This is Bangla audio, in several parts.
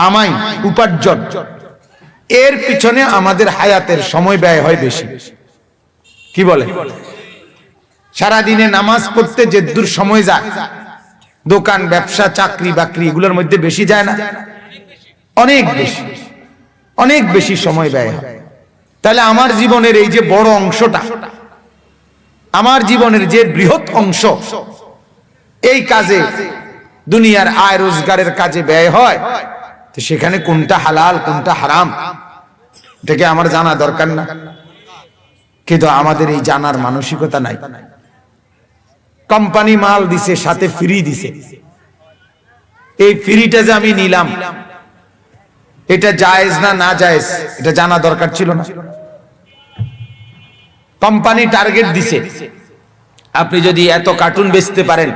কামাই, উপার্জন। এর পিছনে আমাদের হায়াতের সময় ব্যয় হয় বেশি। কি বলে? সারাদিনে নামাজ পড়তে যে দূর সময় যায়, দোকান, ব্যবসা, চাকরি, বাকরি, এগুলোর মধ্যে বেশি যায় না। অনেক বেশি অনেক বেশি সময় ব্যয় হয়। তাহলে আমার জীবনের এই যে বড় অংশটা, আমার জীবনের যে বৃহৎ অংশ, এই কাজে দুনিয়ার আয় রোজগারের কাজে ব্যয় হয়। তো সেখানে কোনটা হালাল, কোনটা হারাম, এটাকে আমার জানা দরকার না। কিন্তু আমাদের এই জানার মানসিকতা নাই। কোম্পানি মাল দিছে, সাথে ফ্রি দিছে। এই ফ্রিটা যে আমি নিলাম, এটা জায়েজ না না জায়েজ, এটা জানা দরকার ছিল না। কোম্পানি টার্গেট দিছে, আপনি যদি এত কার্টুন বেচতে পারেন,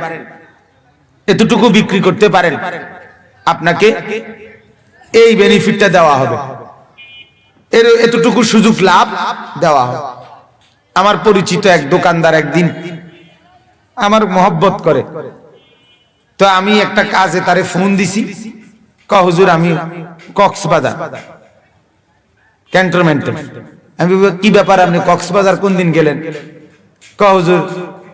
এতটুকু বিক্রি করতে পারেন, আপনাকে এই বেনিফিটটা দেওয়া হবে। এর এতটুকু সুযোগ লাভ দেওয়া হবে। আমার পরিচিত এক দোকানদার একদিন আমার মহব্বত করে, তো আমি একটা কাজে তারে ফোন দিছি। ক হুজুর, আমি কক্সবাজার। ক্যান্টনমেন্টে। আমি কি ব্যাপার আপনি কক্সবাজার কোন দিন গেলেন? ক হুজুর,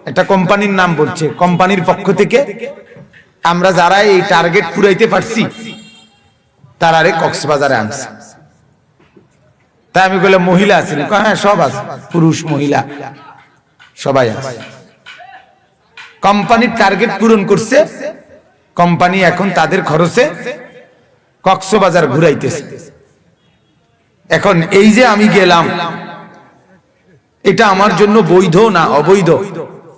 একটা কোম্পানির নাম বলছে। কোম্পানির পক্ষ থেকে আমরা যারা এই টার্গেট পুরাইতে পারছি তারারে কক্সবাজারে আনছি। তাই আমি বললাম মহিলা আছে হ্যাঁ সব আছে। পুরুষ, মহিলা, সবাই আছে। কোম্পানির টার্গেট পূরণ করছে। কোম্পানি এখন তাদের খরচে কক্সবাজার ঘুরাইতেছে। এখন এই যে আমি গেলাম, এটা আমার জন্য বৈধ না অবৈধ?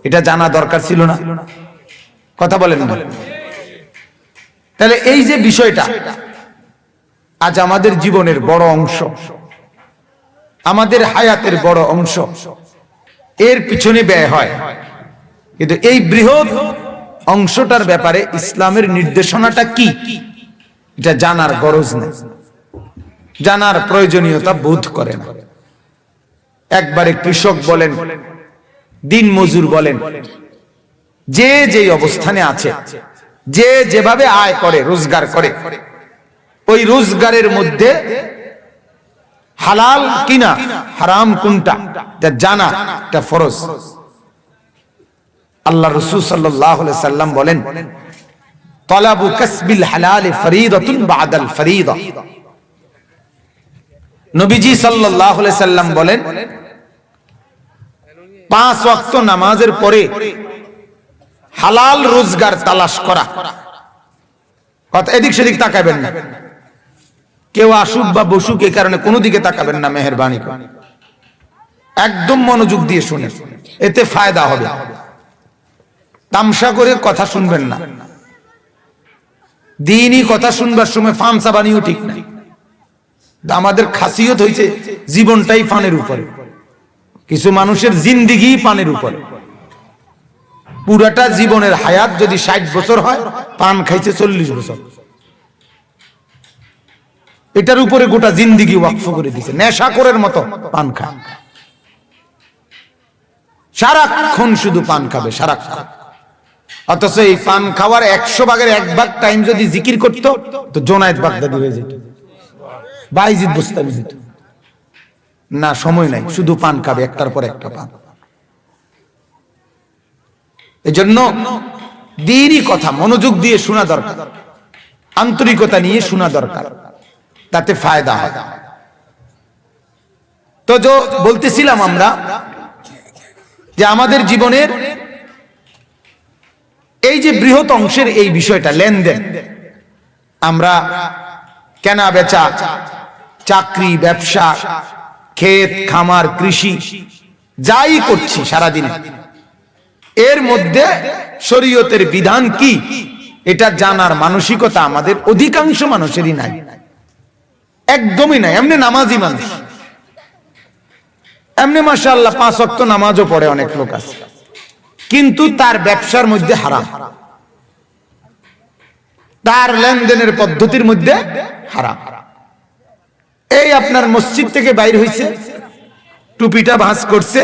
এটা জানা দরকার ছিল না। কথা বলেন তাহলে এই যে বিষয়টা আজ আমাদের জীবনের বড় অংশ। আমাদের হায়াতের বড় অংশ। এর পিছনে ব্যয় হয়। কিন্তু এই বৃহৎ অংশটার ব্যাপারে ইসলামের নির্দেশনাটা কি? এটা জানার গরজ নেই। জানার প্রয়োজনীয়তা বোধ করে না। একবারে কৃষক বলেন, দিন মজুর বলেন, যে যেই অবস্থানে আছে, যে যেভাবে আয় করে, রোজগার করে ওই রোজগারের মধ্যে হালাল কিনা, হারাম কোনটা জানা, এটা ফরজ। আল্লাহ রসুল সাল্লাহ সাল্লাম বলেন হালাল বাদাল নবীজি সাল্লাহ সাল্লাম বলেন, পাঁচ ওয়াক্ত নামাজের পরে হালাল রোজগার তালাশ করা। কথা, এদিক সেদিক তাকাবেন না। কেউ আসুক বা বসুক এই কারণে কোনো দিকে তাকাবেন না, মেহরবানি করে। একদম মনোযোগ দিয়ে শুনে। এতে ফায়দা হবে। তামসা করে কথা শুনবেন না। দিনই কথা শুনবার সময় ফামসা বানিয়েও ঠিক নাই আমাদের খাসিয়ত হয়েছে জীবনটাই ফানের উপরে। কিছু মানুষের জিন্দিগি পানের উপরে। পুরাটা জীবনের হায়াত যদি ষাট বছর হয়, পান খাইছে চল্লিশ বছর। এটার উপরে গোটা জিন্দিগি ওয়াকফ করে দিছে। নেশাকরের মতো পান খা। সারাক্ষণ শুধু পান খাবে, সারাক্ষণ। অথচ এই পান খাওয়ার একশো ভাগের এক ভাগ টাইম যদি জিকির করতো, তো জোনায়েত বাগদাদি হয়ে যেত। বাইজিদ বুস্তামি যেত। না, সময় নাই, শুধু পান খাবে, একটার পর একটা পান। এজন্য দিনই কথা, মনোযোগ দিয়ে শোনা দরকার। আন্তরিকতা নিয়ে শোনা দরকার। তাতে ফায়দা হয়। তো যে বলতেছিলাম আমরা যে আমাদের জীবনের এই যে বৃহৎ অংশের এই বিষয়টা, লেনদেন, আমরা কেনা বেচা, চাকরি, ব্যবসা, ক্ষেত, খামার, কৃষি, যাই করছি সারাদিনে, এর মধ্যে শরীয়তের বিধান কি? এটা জানার মানসিকতা আমাদের অধিকাংশ মানুষেরই নাই। একদমই নাই, এমনি নামাজি মানুষ। এমনি মাসা আল্লাহ পাঁচ অক্ত নামাজও পড়ে অনেক লোক আছে। কিন্তু তার ব্যবসার মধ্যে হারাম। তার লেনদেনের পদ্ধতির মধ্যে হারাম। এই আপনার মসজিদ থেকে বাইর হইছে, টুপিটা ভাঁজ করছে,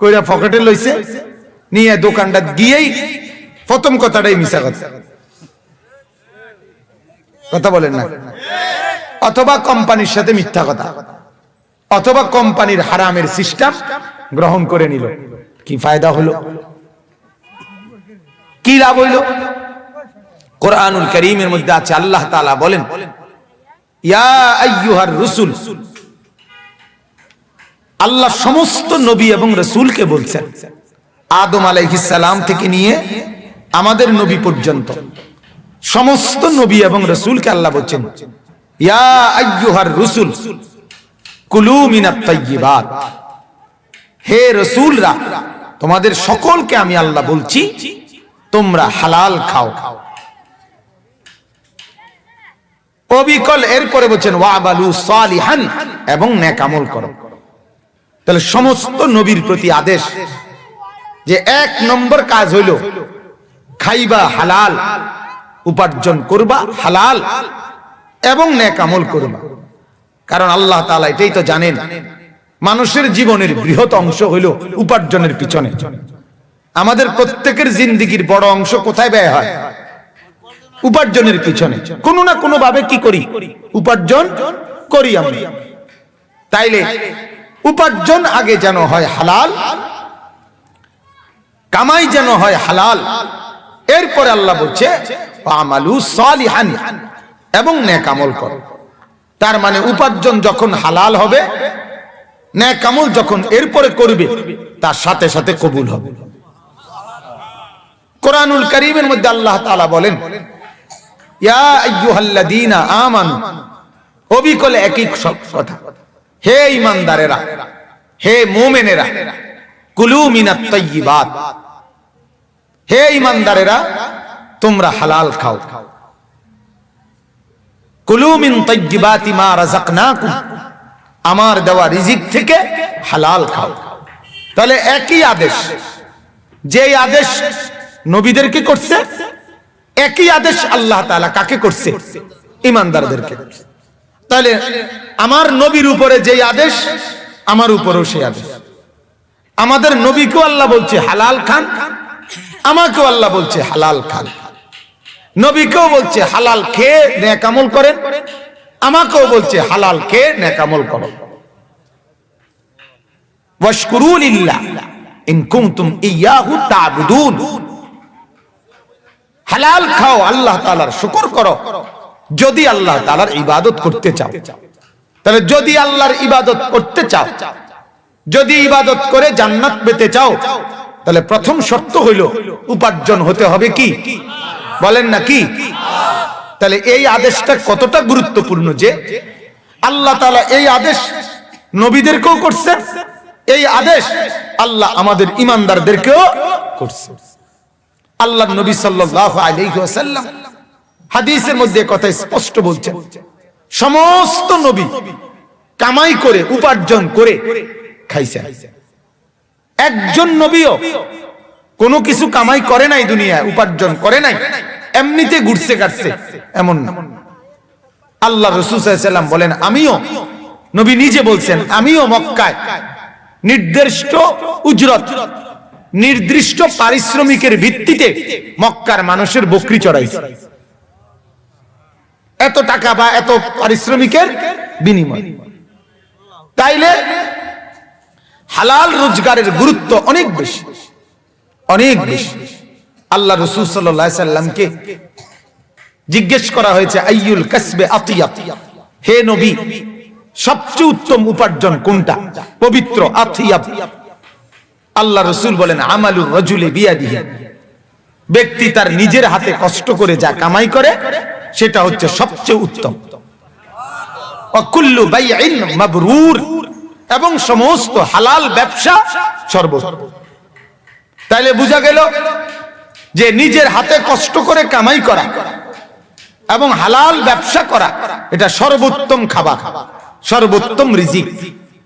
কইরা পকেটে লইছে, নিয়ে দোকানটা গিয়েই প্রথম কথাটাই মিশা কথা। কথা বলেন না। অথবা কোম্পানির সাথে মিথ্যা কথা। অথবা কোম্পানির হারামের সিস্টেম গ্রহণ করে নিল। কি ফায়দা হলো? কি লাভ হইল? কোরআনুল করিমের মধ্যে আছে, আল্লাহ তাআলা বলেন রসুল, আল্লাহ সমস্ত নবী এবং রসুলকে বলছেন, আদম সালাম থেকে নিয়ে আমাদের নবী পর্যন্ত, সমস্ত নবী এবং রসুলকে আল্লাহ বলছেন হে রসুলরা, তোমাদের সকলকে আমি আল্লাহ বলছি, তোমরা হালাল খাও। অবিকল এরপরে বলছেন, ওয়াবালু সালিহান, এবং নেক করো। তাহলে সমস্ত নবীর প্রতি আদেশ যে এক নম্বর কাজ হইল, খাইবা হালাল, উপার্জন করবা হালাল এবং নেক আমল করবা কারণ আল্লাহ তাআলা এটাই তো জানেন, মানুষের জীবনের বৃহৎ অংশ হইল উপার্জনের পিছনে। আমাদের প্রত্যেকের জিন্দিগির বড় অংশ কোথায় ব্যয় হয়? উপার্জনের পিছনে। কোনো না কোনো ভাবে কি করি? উপার্জন করি আমি। তাইলে উপার্জন আগে যেন হয় হালাল, কামাই যেন হয় হালাল, এরপরে আল্লাহ বলছে আমালু সালিহান। এবং নেক আমল করো। তার মানে উপার্জন যখন হালাল হবে ন্যাক আমল যখন এরপরে করবে, তার সাথে সাথে কবুল হবে। কোরআনুল করিমের মধ্যে আল্লাহ তাআলা বলেন অবিকলে একই হে ঈমানদারেরা, হে কুলু হে ঈমানদারেরা, তোমরা হালাল খাও। কুলু মিন রাযাকনাকুম। আমার দেওয়া রিজিক থেকে হালাল খাও। তাহলে একই আদেশ। যেই আদেশ নবীদেরকে করছে? একই আদেশ আল্লাহ তাআলা কাকে করছে? ইমানদারদেরকে তাহলে আমার নবীর উপরে যেই আদেশ, আমার উপরেও সেই আদেশ। আমাদের নবীকেও আল্লাহ বলছে হালাল খান, আমাকেও আল্লাহ বলছে হালাল খান। নবীকেও বলছে, হালাল খেয়ে নেকামল করেন। আমাকেও বলছে, হালাল খেয়ে নেকামল করো। হালাল খাও, আল্লাহ শুকর করো। যদি আল্লাহ ইবাদত করতে চাও। তাহলে যদি আল্লাহর ইবাদত করতে চাও। যদি ইবাদত করে জান্নাত পেতে চাও। তাহলে প্রথম শর্ত হইল, উপার্জন হতে হবে কি? বলেন না কি? তাহলে এই আদেশটা কতটা গুরুত্বপূর্ণ যে আল্লাহ তাআলা এই আদেশ নবীদেরকেও করছেন এই আদেশ আল্লাহ আমাদের ইমানদারদেরকেও করছে। আল্লাহ নবী আলাইহি হাদিসের মধ্যে কথা স্পষ্ট বলছেন সমস্ত নবী কামাই করে, উপার্জন করে খাইছেন। একজন নবীও কোনো কিছু কামাই করে নাই দুনিয়ায়, উপার্জন করে নাই, এমনিতে ঘুরছে কাটছে। এমন আল্লাহ রসুল সাল্লাম বলেন, আমিও নবী নিজে বলছেন, আমিও মক্কায় নির্দিষ্ট উজরত, নির্দিষ্ট পারিশ্রমিকের ভিত্তিতে মক্কার মানুষের বকরি চড়াইছে। এত টাকা বা এত পারিশ্রমিকের বিনিময়। তাইলে হালাল রোজগারের গুরুত্ব অনেক বেশি। অনেক বেশি। আল্লাহ রসুল সাল্লামকে জিজ্ঞেস করা হয়েছে, আইয়ুল কাসবে আতিয়া হে নবী, সবচেয়ে উত্তম উপার্জন কোনটা? পবিত্র আতিয়া আল্লাহ রসুল বলেন, আমালুর রজুলে বিয়াদিহি। ব্যক্তি তার নিজের হাতে কষ্ট করে যা কামাই করে, সেটা হচ্ছে সবচেয়ে উত্তম। অকুল্লু বাইইন মাবরুর? এবং সমস্ত হালাল ব্যবসা সর্বোত্তম তাইলে বোঝা গেল যে নিজের হাতে কষ্ট করে কামাই করা এবং হালাল ব্যবসা করা, এটা সর্বোত্তম খাবার, সর্বোত্তম রিজিক,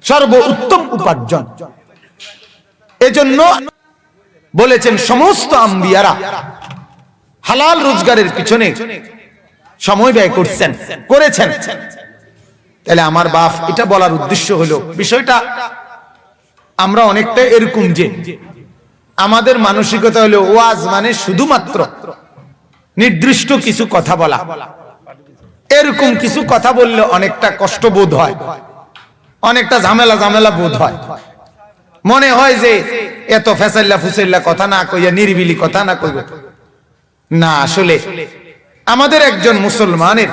সর্বোত্তম উপার্জন। এজন্য বলেছেন সমস্ত আম্বিয়ারা হালাল রোজগারের পিছনে সময় ব্যয় করছেন, করেছেন। তাহলে আমার বাপ এটা বলার উদ্দেশ্য হলো, বিষয়টা আমরা অনেকটা এরকম যে আমাদের মানসিকতা হলো ওয়াজ মানে শুধুমাত্র। নির্দিষ্ট কিছু কথা বলা। এরকম কিছু কথা বললে অনেকটা কষ্ট বোধ হয়। অনেকটা ঝামেলা ঝামেলা বোধ হয়। মনে হয় যে এত ফেসাল্লা ফুসাল্লা কথা না কইয়া নিরিবিলি কথা না কইব। না, আসলে আমাদের একজন মুসলমানের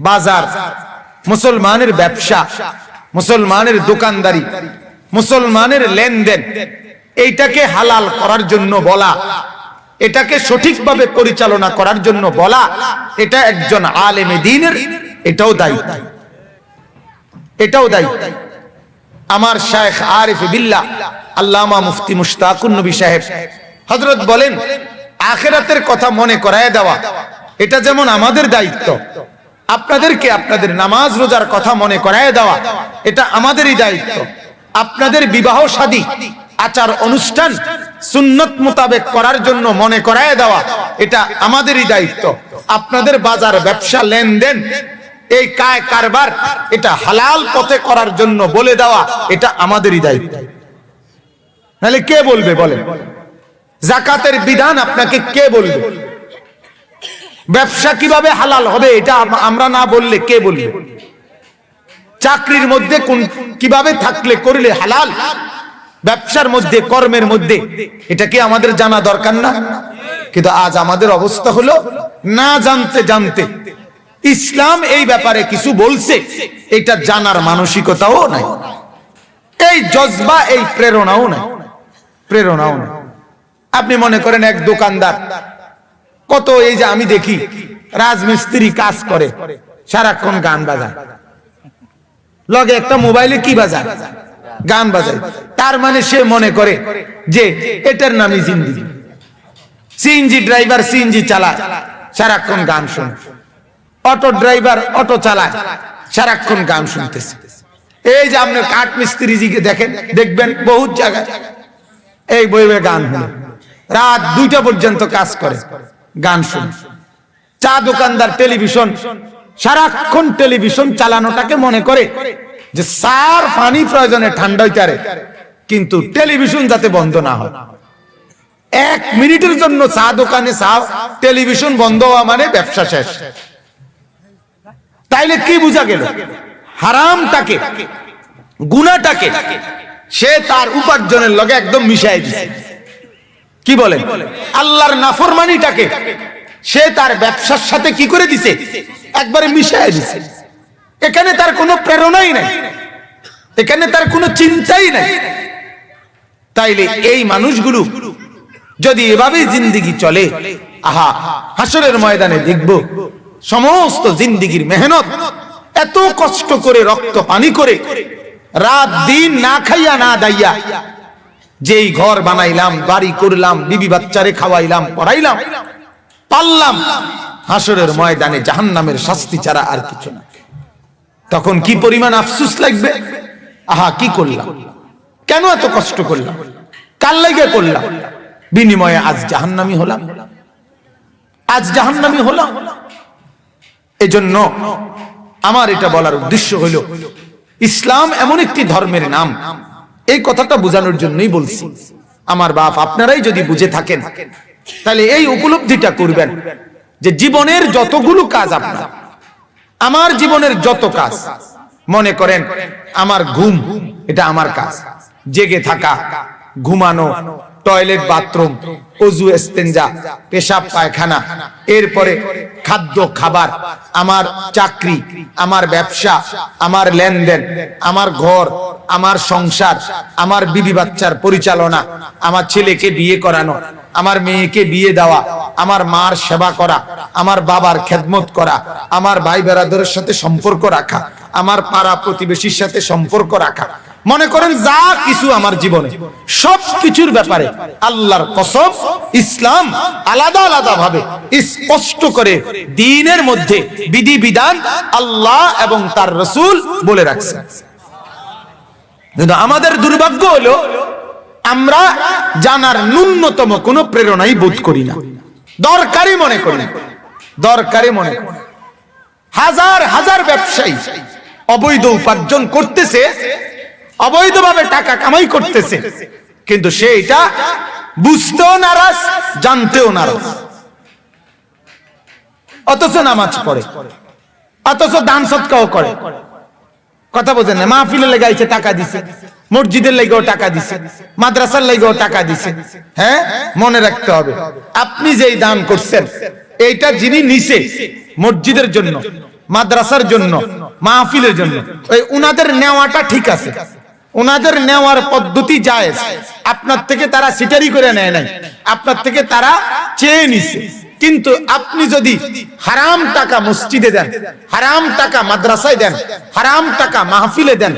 বাজার, মুসলমানের ব্যবসা, মুসলমানের দোকানদারি, মুসলমানের লেনদেন এইটাকে হালাল করার জন্য বলা, এটাকে সঠিকভাবে পরিচালনা করার জন্য বলা, এটা একজন আলেমে দিনের, এটাও দায়িত্ব এটাও দায়িত্ব আমার শেখ আরিফ বিল্লাহ, আল্লামা মুফতি মুশতাকুন নবী সাহেব, হযরত বলেন, আখেরাতের কথা মনে করায় দেওয়া, এটা যেমন আমাদের দায়িত্ব, আপনাদেরকে আপনাদের নামাজ রোজার কথা মনে করায় দেওয়া, এটা আমাদেরই দায়িত্ব। আপনাদের বিবাহ শাদী আচার অনুষ্ঠান সুন্নত মোতাবেক করার জন্য মনে করায় দেওয়া। এটা আমাদেরই দায়িত্ব। আপনাদের বাজার ব্যবসা লেনদেন, এই কায় কারবার, এটা হালাল পথে করার জন্য বলে দেওয়া, এটা আমাদেরই দায়িত্ব। নাহলে কে বলবে বলেন? জাকাতের বিধান আপনাকে কে বলবে? ব্যবসা কীভাবে হালাল হবে এটা আমরা না বললে কে বলবে? চাকরির মধ্যে কোন কীভাবে থাকলে, করলে হালাল? ব্যবসার মধ্যে কর্মের মধ্যে। এটা কি আমাদের জানা দরকার না? কিন্তু আজ আমাদের অবস্থা হলো না জানতে জানতে। ইসলাম এই ব্যাপারে কিছু বলছে এটা জানার মানসিকতাও নাই। এই জজবা এই প্রেরণাও নাই। প্রেরণাও নাই। আপনি মনে করেন এক দোকানদার কত এই যে আমি দেখি রাজমিস্ত্রি কাজ করে সারাক্ষণ গান বাজায়। লগে একটা মোবাইলে কি বাজায়? গান বাজায়। তার মানে সে মনে করে যে এটার নামই জিন্দিগি সিএনজি ড্রাইভার সিএনজি চালায়, সারাক্ষণ গান শুনে। অটো ড্রাইভার অটো চালায়, সারাক্ষণ গান শুনতেছে। এই যে আপনার কাঠ মিস্ত্রি জিকে দেখেন, দেখবেন বহুত জায়গায়। এই বইবে গান হলো। রাত দুইটা পর্যন্ত কাজ করে, গান শুনে। চা দোকানদার টেলিভিশন, সারাক্ষণ টেলিভিশন চালানোটাকে মনে করে যে সার পানি প্রয়োজনে ঠান্ডা হইতে কিন্তু টেলিভিশন যাতে বন্ধ না হয়। এক মিনিটের জন্য চা দোকানে চা, টেলিভিশন বন্ধ হওয়া মানে ব্যবসা শেষ। তাইলে কি বোঝা গেল? হারামটাকে গুনাটাকে সে তার উপার্জনের লগে একদম মিশাই দিছে। কি বলে? আল্লাহর নাফরমানিটাকে সে তার ব্যবসার সাথে কি করে দিছে? একবারে মিশাই দিছে। এখানে তার কোনো প্রেরণাই নাই। এখানে তার কোনো চিন্তাই নাই। তাইলে এই মানুষগুলো যদি এভাবেই জিন্দিগি চলে, আহা, হাসরের ময়দানে দেখব, সমস্ত জিন্দিগির মেহনত, এত কষ্ট করে, রক্ত পানি করে, রাত দিন না খাইয়া, না দাইয়া, যেই ঘর বানাইলাম, বাড়ি করলাম, বিবি বাচ্চারে খাওয়াইলাম, পড়াইলাম, পারলাম, হাসরের ময়দানে জাহান্নামের শাস্তি ছাড়া আর কিছু না। তখন কি পরিমাণ আফসুস লাগবে? আহা, কি করলাম? কেন এত কষ্ট করলাম? কার লাগে করলাম? বিনিময়ে আজ জাহান্নামি হলাম। আজ জাহান্নামি হলাম। এজন্য আমার এটা বলার উদ্দেশ্য হইল ইসলাম এমন একটি ধর্মের নাম। এই কথাটা বোঝানোর জন্যই বলছি। আমার বাপ, আপনারাই যদি বুঝে থাকেন, তাহলে এই উপলব্ধিটা করবেন যে জীবনের যতগুলো কাজ আপনার আমার জীবনের যত কাজ, মনে করেন আমার ঘুম, এটা আমার কাজ। জেগে থাকা, ঘুমানো, টয়লেট, বাথরুম, অজু, এস্তেঞ্জা, পেশাব, পায়খানা, এরপরে খাদ্য, খাবার, আমার চাকরি, আমার ব্যবসা, আমার লেনদেন, আমার ঘর, আমার সংসার, আমার বিবি বাচ্চার পরিচালনা, আমার ছেলেকে বিয়ে করানো আমার মেয়েকে বিয়ে দেওয়া, আমার মার সেবা করা, আমার বাবার খেদমত করা, আমার ভাই বেড়াদের সাথে সম্পর্ক রাখা, আমার পাড়া প্রতিবেশীর সাথে সম্পর্ক রাখা। মনে করেন যা কিছু আমার জীবনে। সব কিছুর ব্যাপারে আল্লাহর কসম, ইসলাম আলাদা আলাদা ভাবে স্পষ্ট করে দিনের মধ্যে বিধি বিধান আল্লাহ এবং তার রসুল বলে রাখছে। কিন্তু আমাদের দুর্ভাগ্য হলো আমরা জানার ন্যূনতম কোনো প্রেরণাই বোধ করি না। দরকারই মনে করি না। দরকারই মনে হাজার হাজার ব্যবসায়ী অবৈধ উপার্জন করতেছে, অবৈধভাবে টাকা কামাই করতেছে, কিন্তু সে এটা বুঝতেও নারাজ, জানতেও নারাজ। অথচ নামাজ পড়ে, অথচ দান সৎকাও করে। কথা বোঝেন না মাহফিলের লেগে আইছে, টাকা দিছে। মসজিদের লেগেও টাকা দিছে, মাদ্রাসার লেগেও টাকা দিছে। হ্যাঁ? মনে রাখতে হবে। আপনি যেই দান করছেন, এইটা যিনি নিছে মসজিদের জন্য, মাদ্রাসার জন্য, মাহফিলের জন্য ওই উনাদের নেওয়াটা ঠিক আছে। ওনাদের নেওয়ার পদ্ধতি জায়েজ। আপনার থেকে তারা সিটারি করে নেয় নাই। আপনার থেকে তারা চেয়ে নিছে। কিন্তু আপনি যদি হারাম টাকা মসজিদে দেন, হারাম টাকা মাদ্রাসায় দেন, হারাম টাকা মাহফিলে দেন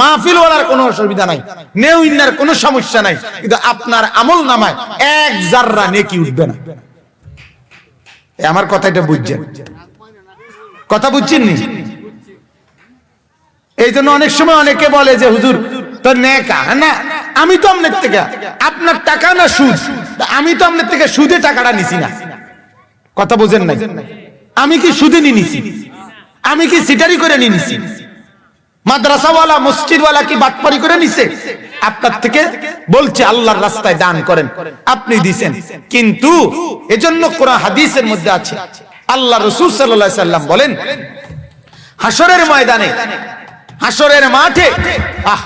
মাহফিল ওয়ালার কোনো অসুবিধা নাই নেউ ইন্নার কোনো সমস্যা নাই, কিন্তু আপনার আমল নামায় এক জাররা নেকি উঠবে না। আমার কথাটা বুঝছেন? কথা বুঝছেন নি এই জন্য অনেক সময় অনেকে বলে যে, হুজুর তো নেকা। না, আমি তো আপনার থেকে, আপনার টাকা না সুদ? আমি তো আপনার থেকে সুদে টাকাটা নিছি না। কথা বোঝেন নাই। আমি কি সুদে নিয়ে নিছি? আমি কি সিটারি করে নিয়ে নিছি? মাদ্রাসাওয়ালা, মসজিদওয়ালা কি বাটপারি করে নিছে? আপনার থেকে বলছে, আল্লাহর রাস্তায় দান করেন। আপনি দিছেন। কিন্তু এজন্য কোরআন, হাদিসের মধ্যে আছে। আল্লাহ রসুল সাল্লাল্লাহু সাল্লাম বলেন হাসরের ময়দানে হাসরের মাঠে, আহ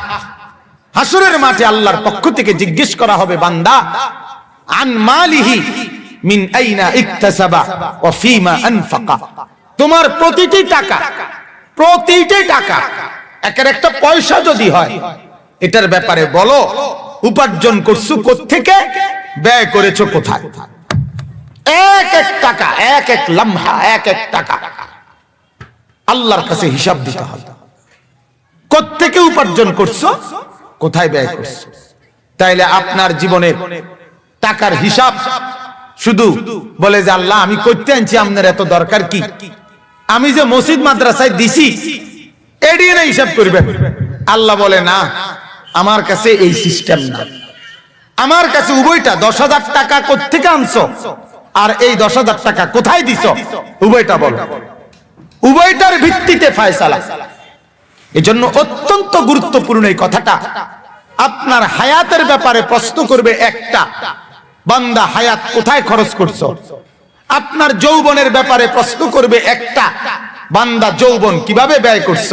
হাসরের মাঠে আল্লাহর পক্ষ থেকে জিজ্ঞেস করা হবে বান্দা, আন মালিহি মিন আইনা ইকতাসাবা ওয়া ফিমা আনফাকা। তোমার প্রতিটি টাকা প্রতিটি টাকা, একের একটা পয়সা যদি হয়, এটার ব্যাপারে বলো, উপার্জন করছ থেকে ব্যয় করেছ কোথায়? এক এক টাকা, এক এক লম্হা, এক এক টাকা। আল্লাহর কাছে হিসাব দিতে হবে। কোত্থেকে উপার্জন করছ, কোথায় ব্যয় করছ? তাইলে আপনার জীবনের টাকার হিসাব শুধু বলে যে আল্লাহ আমি করতে আনছি আপনার এত দরকার কি? আমি যে মসজিদ মাদ্রাসায় দিছি এড়িয়ে না হিসাব করবেন। আল্লাহ বলে না আমার কাছে এই সিস্টেম না। আমার কাছে উভয়টা দশ হাজার টাকা কোথেকে আনছো? আর এই দশ হাজার টাকা কোথায় দিছ? উভয়টা বল। উভয়টার ভিত্তিতে ফায়সালা। এজন্য অত্যন্ত গুরুত্বপূর্ণ এই কথাটা। আপনার হায়াতের ব্যাপারে প্রশ্ন করবে একটা। বান্দা হায়াত কোথায় খরচ করছ? আপনার যৌবনের ব্যাপারে প্রশ্ন করবে একটা, বান্দা যৌবন কীভাবে ব্যয় করছ?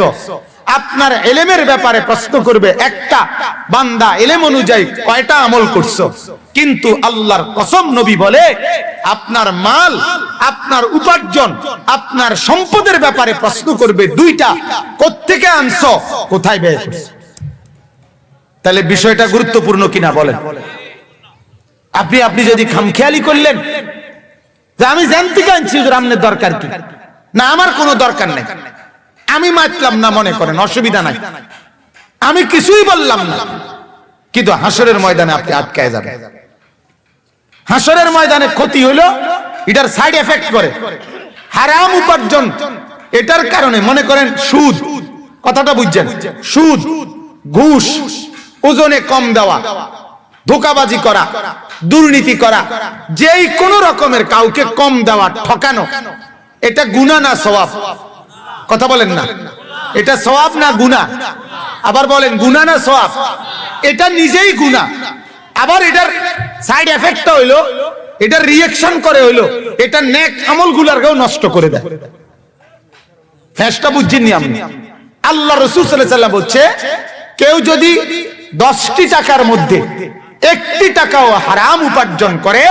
আপনার এলেমের ব্যাপারে প্রশ্ন করবে একটা, বান্দা এলেম অনুযায়ী কয়টা আমল করছ? কিন্তু আল্লাহর কসম নবী বলে, আপনার মাল, আপনার উপার্জন, আপনার সম্পদের ব্যাপারে প্রশ্ন করবে দুইটা কোথেকে আনছো? কোথায় ব্যয় করছ? তাহলে বিষয়টা গুরুত্বপূর্ণ কিনা বলেন। আপনি আপনি যদি খামখেয়ালি করলেন, যে আমি জানতে আনছি হুজুর আপনার দরকার কি? না, আমার কোনো দরকার নেই। আমি মাতলাম না মনে করেন, অসুবিধা নাই। আমি কিছুই বললাম না। কিন্তু হাসরের ময়দানে আপনি আটকায় যাবেন। হাসরের ময়দানে ক্ষতি হলো, এটার সাইড এফেক্ট করে। হারাম উপার্জন, এটার কারণে মনে করেন সুদ। কথাটা বুঝছেন? সুদ, ঘুষ, ওজনে কম দেওয়া। ধোকাবাজি করা, দুর্নীতি করা, যেই কোন রকমের কাউকে কম দেওয়া ঠকানো, এটা গুণা না সওয়াব? কথা বলেন না। এটা সওয়াব না গুণা? আবার বলেন, গুণা না সওয়াব? এটা নিজেই গুণা। আবার এটার সাইড এফেক্টটা হইল, এটার রিয়েকশন করে হইল, এটা নেক আমল গুলারকেও নষ্ট করে দেয়। ফ্যাসটা বুঝছেননি আপনি? আল্লাহ রসুল সাল্লাম বলছে, কেউ যদি দশটি টাকার মধ্যে একটি টাকাও হারাম উপার্জন করে,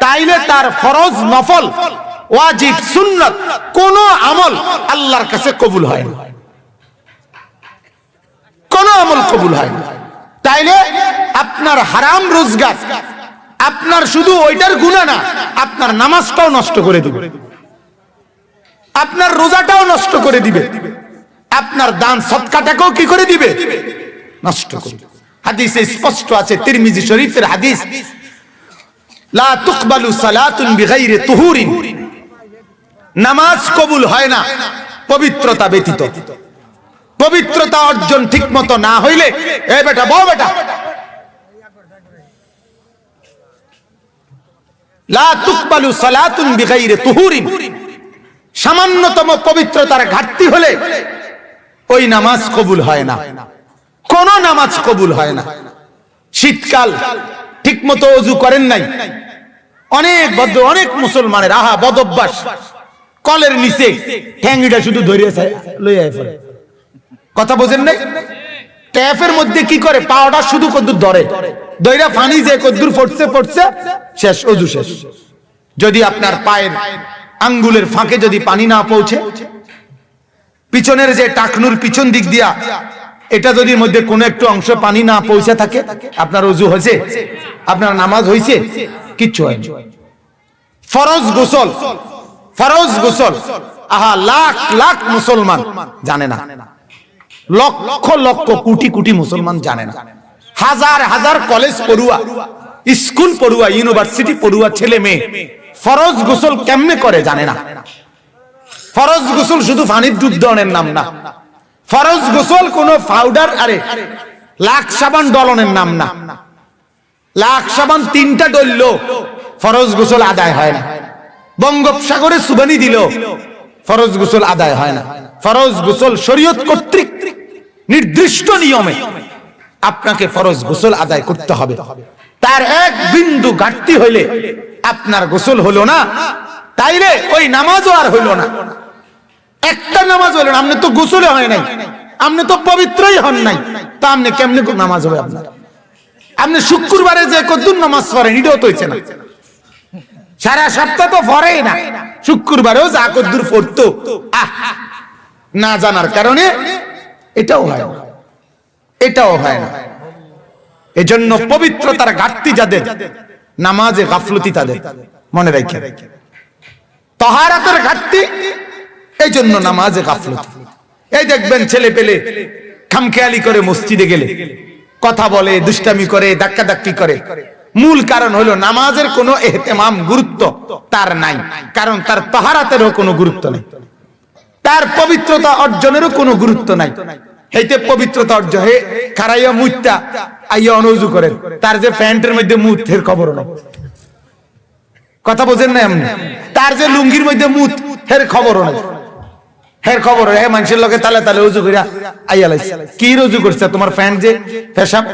তাইলে তার ফরজ নফল, ওয়াজিব সুন্নত কোন আমল আল্লাহর কাছে কবুল হয় না। কোন আমল কবুল হয় না। তাইলে আপনার হারাম রোজগার, আপনার শুধু ওইটার গুণা না, আপনার নামাজটাও নষ্ট করে দিবে। আপনার রোজাটাও নষ্ট করে দিবে। আপনার দান সৎকাটাকেও কি করে দিবে? নষ্ট করে দিবে। হাদিসে স্পষ্ট আছে, তিরমিজি শরীফের হাদিস। লা তুকবালু সালাতুন বিগাইরি তুহুরিন। নামাজ কবুল হয় না, পবিত্রতা ব্যতীত। পবিত্রতা অর্জন ঠিক মতো না হইলে, এ বেটা, বউ বেটা। লা তুকবালু সালাতুন বিগাইরি তুহুরিন। সামান্যতম পবিত্রতার ঘাটতি হলে ওই নামাজ কবুল হয় না। কোন নামাজ কবুল হয় না। শীতকাল ঠিক মতো অজু করেন নাই। অনেক বদ্ধ অনেক মুসলমানের, আহা বদ অভ্যাস কলের নিচে ঠ্যাংটা শুধু ধরিয়ে লইয়া কথা বোঝেন নাই? ট্যাপের মধ্যে কি করে? পাওয়াটা শুধু কদ্দুর ধরে। দইরা ফানি যে কদ্দুর পড়ছে পড়ছে শেষ, অজু শেষ। যদি আপনার পায়ের আঙ্গুলের ফাঁকে যদি পানি না পৌঁছে, পিছনের যে টাকনুর পিছন দিক দিয়া এটা যদি মধ্যে কোনো একটু অংশ পানি না পৌঁছে থাকে, আপনার অজু হয়েছে, আপনার নামাজ হয়েছে, কিচ্ছু হয়নি। ফরজ গোসল ফরজ গোসল। আহা, লাখ লাখ মুসলমান জানে না। লক্ষ লক্ষ, কোটি কোটি মুসলমান জানে না। হাজার হাজার কলেজ পড়ুয়া স্কুল পড়ুয়া ইউনিভার্সিটি পড়ুয়া ছেলে মেয়ে, ফরজ গোসল কেমনে করে জানে না? ফরজ গোসল শুধু ডুব দেওয়ানের নাম না। ফরজ গোসল কোন পাউডার আরে, লাখ সাবান ডলনের নাম না। লাখ সাবান তিনটা ডলল ফরজ গোসল আদায় হয় না। বঙ্গোপসাগরে সুবানি দিল ফরজ গোসল আদায় হয় না। ফরজ গোসল শরীয়ত কর্তৃক নির্দিষ্ট নিয়মে আপনাকে ফরজ গোসল আদায় করতে হবে। তার এক বিন্দু ঘাটতি হইলে আপনার গোসল হলো না, তাইলে ওই নামাজও আর হইল না। একটা নামাজ হইল না আপনি তো গোসলে হয় নাই আপনি তো পবিত্রই হন নাই তা আপনি কেমনে নামাজ হবে আপনার? আপনি শুক্রবারে যে কদ্দুর নামাজ পড়েন এটাও তো হইছে না। সারা সপ্তাহ তো পড়েই না শুক্রবারেও যা কদ্দুর পড়তো আহ, না জানার কারণে এটাও হয় না এটাও হয় না। এজন্য পবিত্রতার ঘাটতি যাদের নামাজে গাফলতি তাদের মনে রাখে তহারাতের ঘাটতি এই জন্য নামাজে গাফলতি। এই দেখবেন ছেলে পেলে খামখেয়ালি করে মসজিদে গেলে, কথা বলে, দুষ্টামি করে ধাক্কা ধাক্কি করে। মূল কারণ হলো নামাজের কোনো এহতেমাম গুরুত্ব তার নাই, কারণ তার তহারাতেরও কোনো গুরুত্ব নেই। তার পবিত্রতা অর্জনেরও কোনো গুরুত্ব নাই। হেইতে পবিত্রতা অর্জন, হে খারাইয়া মুইতা আইয়া অনুজু করেন। তার যে প্যান্টের মধ্যে মুত, হের খবর নাই। কথা বোঝেন না এমনি? তার যে লুঙ্গির মধ্যে হের খবর নাই। হের খবর, হে মানুষের লগে তালে তালে উজু কইরা আইয়া লাইছে। কি রুজু করছে? তোমার প্যান্ট যে পেশাব?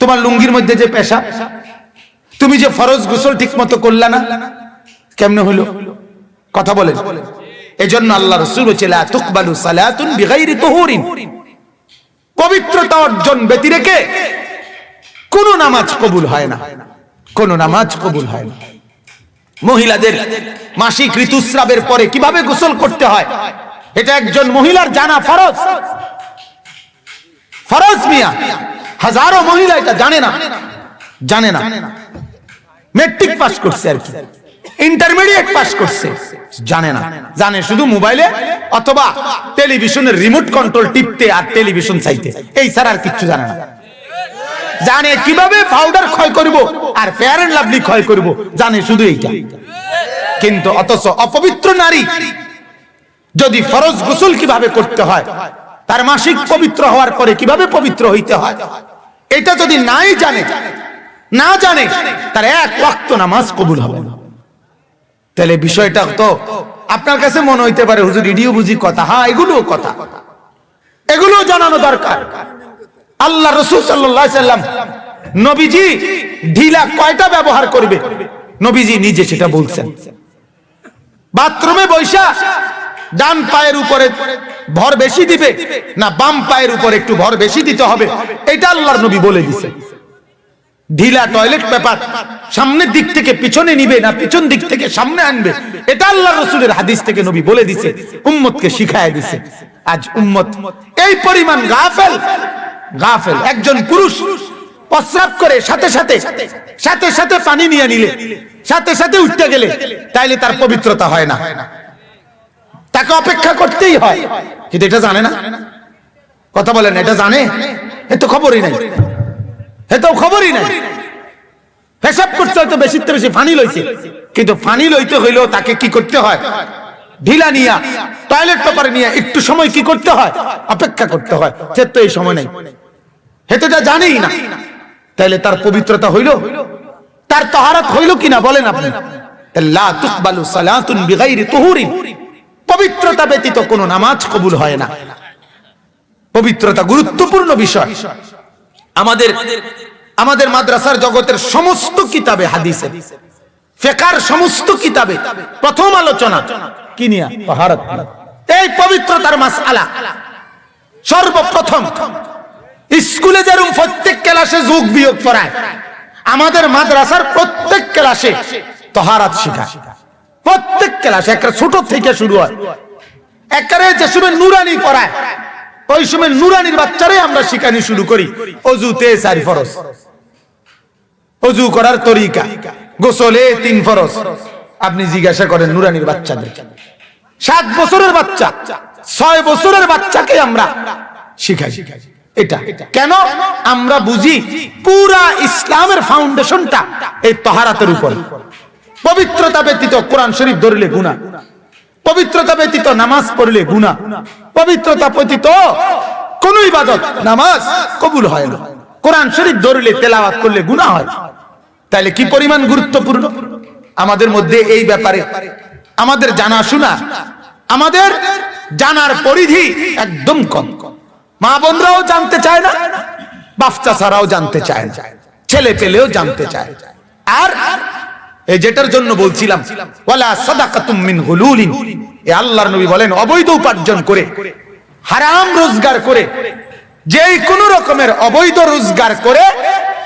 তোমার লুঙ্গির মধ্যে যে পেশাব? তুমি যে ফরজ গোসল ঠিক মতো করলা না? কেমনে হলো কথা বলেন। এজন্য আল্লাহ রসুল বলছে লা তুকবালু সালাতুন বিগাইরি তুহুরিন। পবিত্রতা অর্জন ব্যতি রেখে কোন নামাজ কবুল হয় না। কোন নামাজ কবুল হয় না। মহিলাদের মাসিক ঋতুস্রাবের পরে কীভাবে গোসল করতে হয়? এটা একজন মহিলার জানা ফরজ। ফরজ মিয়া। হাজারো মহিলা এটা জানে না। জানে না। মেট্রিক পাস করছে আর কি। ইন্টারমিডিয়েট পাস করছে। জানে না। জানে শুধু মোবাইলে অথবা টেলিভিশনের রিমোট কন্ট্রোল টিপতে আর টেলিভিশন চাইতে। এই ছাড়া আর কিচ্ছু জানে না। জানে কীভাবে পাউডার ক্ষয় করব আর ফেয়ার এন্ড লাভলি ক্ষয় করব, জানে শুধু এইটা। কিন্তু অথচ অপবিত্র নারী যদি ফরজ গোসল কীভাবে করতে হয়, তার মাসিক পবিত্র হওয়ার পরে কীভাবে পবিত্র হইতে হয়, এটা যদি নাই জানে, না জানে, তার এক ওয়াক্ত নামাজ কবুল হবে না। তাহলে বিষয়টা তো আপনার কাছে মনে হইতে পারে, হুজুর ইডিও বুঝি কথা। হ্যাঁ এগুলো কথা। এগুলো জানানো দরকার। আল্লাহ রসুল সাল্লাম নবীজি ঢিলা কয়টা ব্যবহার করবে? নবীজি নিজে সেটা বলছেন। বাথরুমে বৈশা, ডান পায়ের উপরে ভর বেশি দিবে, না বাম পায়ের উপরে একটু ভর বেশি দিতে হবে, এটা আল্লাহর নবী বলে দিছে। ঢিলা টয়লেট পেপার সামনের দিক থেকে পিছনে নিবে না পিছন দিক থেকে সামনে আনবে, এটা আল্লাহ রসুলের হাদিস থেকে নবী বলে দিছে, উম্মতকে শিখায় দিছে। আজ উম্মত, এই পরিমাণ গাফেল গাফেল। একজন পুরুষ প্রস্রাব করে সাথে সাথে সাথে সাথে পানি নিয়ে নিলে, সাথে সাথে উঠতে গেলে, তাইলে তার পবিত্রতা হয় না। তাকে অপেক্ষা করতেই হয়। কিন্তু এটা জানে না। কথা বলেন, এটা জানে? এ তো খবরই নাই। এ তো খবরই নাই। পেশাব করতে হয়তো বেশি বেশি ফানি লইছে। কিন্তু ফানি লইতে হইলেও তাকে কি করতে হয়? ঢিলা নিয়া টয়লেট পেপারে নিয়ে একটু সময় কি করতে হয়? অপেক্ষা করতে হয়। সে তো এই সময় নেই। হেতেটা জানেই না। তাইলে তার পবিত্রতা হইল? তার তহারাত হইল কিনা বলেন আপনি। পবিত্রতা ব্যতীত কোনো নামাজ কবুল হয় না। পবিত্রতা গুরুত্বপূর্ণ বিষয়। আমাদের আমাদের মাদ্রাসার জগতের সমস্ত কিতাবে হাদিসে, ফেকার সমস্ত কিতাবে প্রথম আলোচনা এই পবিত্রতার মাস আলা সর্বপ্রথম স্কুলে যেরকম প্রত্যেক ক্লাসে যোগ বিয়োগ পড়ায় আমাদের মাদ্রাসার প্রত্যেক ক্লাসে তহারাত শেখায়। প্রত্যেক ক্লাসে একটা ছোট থেকে শুরু হয়। একেবারে যে সময় নুরানি পড়ায় ওই সময় নুরানির বাচ্চারাই আমরা শিখানি শুরু করি। অজুতে চারি ফরজ। অজু করার তরিকা। গোসলে তিন ফরজ। আপনি জিজ্ঞাসা করেন নুরানির বাচ্চাদের। সাত বছরের বাচ্চা, ছয় বছরের বাচ্চাকে আমরা শিখাই। এটা কেন? আমরা বুঝি পুরা ইসলামের ফাউন্ডেশনটা এই তহারাতের উপর। পবিত্রতা ব্যতীত কোরআন শরীফ ধরলে গুণা পবিত্রতা ব্যতীত নামাজ পড়লে গুণা পবিত্রতা ব্যতীত কোন ইবাদত, নামাজ কবুল হয় না। কোরআন শরীফ ধরলে, তেলাওয়াত করলে গুণা হয়। তাহলে কি পরিমাণ গুরুত্বপূর্ণ? আমাদের মধ্যে এই ব্যাপারে আমাদের জানা শোনা আমাদের জানার পরিধি একদম কম। মা বোনরাও জানতে চায় না বাচ্চা ছাড়াও জানতে চায় না ছেলে পেলেও জানতে চায়। আর এই যেটার জন্য বলছিলাম ওয়ালা সাদাকাতুম মিন হুলুলিন। এ আল্লাহর নবী বলেন অবৈধ উপার্জন করে হারাম রোজগার করে যেই কোন রকমের অবৈধ রোজগার করে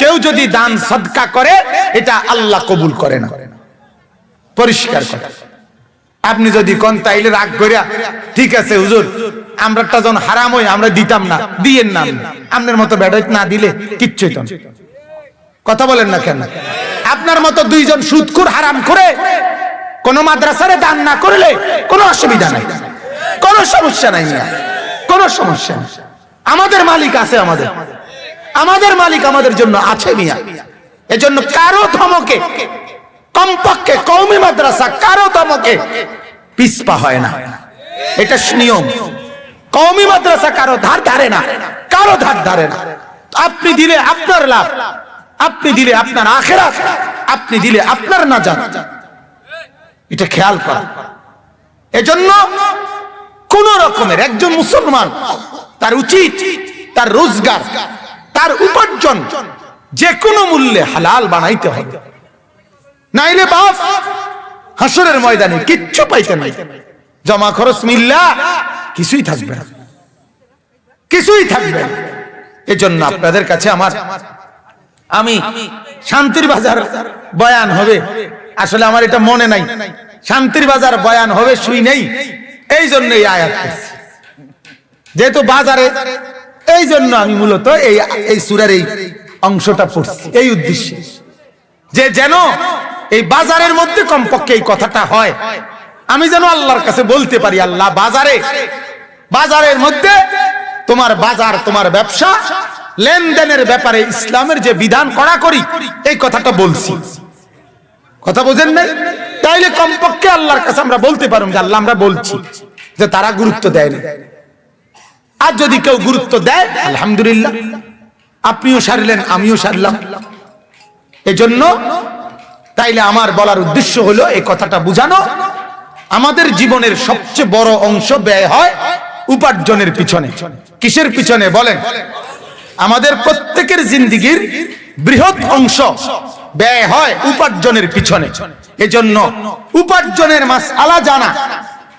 কেউ যদি দান সদকা করে এটা আল্লাহ কবুল করে না। পরিষ্কার করে। আপনি যদি কোন, তাইলে রাগ করিয়া ঠিক আছে হুজুর আমরা যখন হারাম হই আমরা দিতাম না, দিয়েন না আপনার মতো বেড়াইত না দিলে না। কথা বলেন না কেন? আপনার মতো দুইজন সুদকুর হারাম করে কোন মাদ্রাসারে দান না করলে কোনো অসুবিধা নাই। কোনো সমস্যা নাই মিয়া, কোনো সমস্যা নেই। আমাদের মালিক আছে আমাদের। আমাদের মালিক আমাদের জন্য আছে মিয়া। এজন্য কারও ধমকে কমপক্ষে কৌমি মাদ্রাসা কারও ধমকে পিসপা হয় না। এটা নিয়ম। কৌমি মাদ্রাসা কারও ধার ধারে না, কারও ধার ধারে না। আপনি দিলে আপনার লাভ, আপনি দিলে আপনার আখেরাত, আপনি দিলে আপনার না যান এটা খেয়াল করা। এজন্য কোন রকমের একজন মুসলমান তার উচিত, তার রোজগার, তার উপার্জন যে কোনো মূল্যে হালাল বানাইতে হবে। নাইলে বাপ হাসরের ময়দানে কিচ্ছু পাইতে নাই। জমা খরচ মিল্লা, কিছুই থাকবে না। কিছুই থাকবে এজন্য আপনাদের কাছে আমার, আমি শান্তির বাজার বয়ান হবে। আসলে আমার এটা মনে নাই। শান্তির বাজার বয়ান হবে, শুই নেই। এই জন্য এই আয়াত যেহেতু বাজারে, এই জন্য আমি মূলত এই এই সুরার এই অংশটা পড়ছি, এই উদ্দেশ্যে। যে যেন এই বাজারের মধ্যে কমপক্ষে এই কথাটা হয়। আমি যেন আল্লাহর কাছে বলতে পারি, আল্লাহ, বাজারে, বাজারের মধ্যে তোমার বাজার, তোমার ব্যবসা, লেনদেনের ব্যাপারে ইসলামের যে বিধান করা করি, এই কথাটা বলছি। কথা বোঝেন নাই? তাইলে কমপক্ষে আল্লাহর কাছে আমরা বলতে পারুন যে আল্লাহ, আমরা বলছি যে তারা গুরুত্ব দেয়নি আর যদি কেউ গুরুত্ব দেয়, আলহামদুলিল্লাহ, আপনিও সারলেন, আমিও সারলাম। এজন্য তাইলে আমার বলার উদ্দেশ্য হলো এই কথাটা বুঝানো। আমাদের জীবনের সবচেয়ে বড় অংশ ব্যয় হয় উপার্জনের পিছনে। কিসের পিছনে বলেন? আমাদের প্রত্যেকের জিন্দিগির বৃহৎ অংশ ব্যয় হয় উপার্জনের পিছনে। এজন্য উপার্জনের মাস আলা জানা,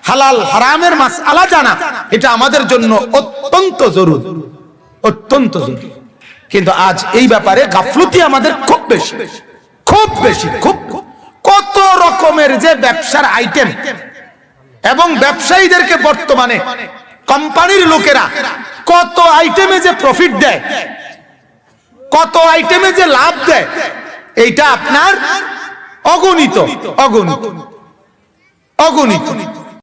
হালাল হারামের মাস আলা জানা, এটা আমাদের জন্য অত্যন্ত জরুরি। অত্যন্ত জরুরি। কিন্তু আজ এই ব্যাপারে গাফলতি আমাদের খুব বেশি। খুব বেশি, খুব কত রকমের যে ব্যবসার আইটেম এবং ব্যবসায়ীদেরকে বর্তমানে কোম্পানির লোকেরা কত আইটেমে যে প্রফিট দেয়, কত আইটেমে যে লাভ দেয়, এইটা আপনার অগণিত অগণিত অগণিত।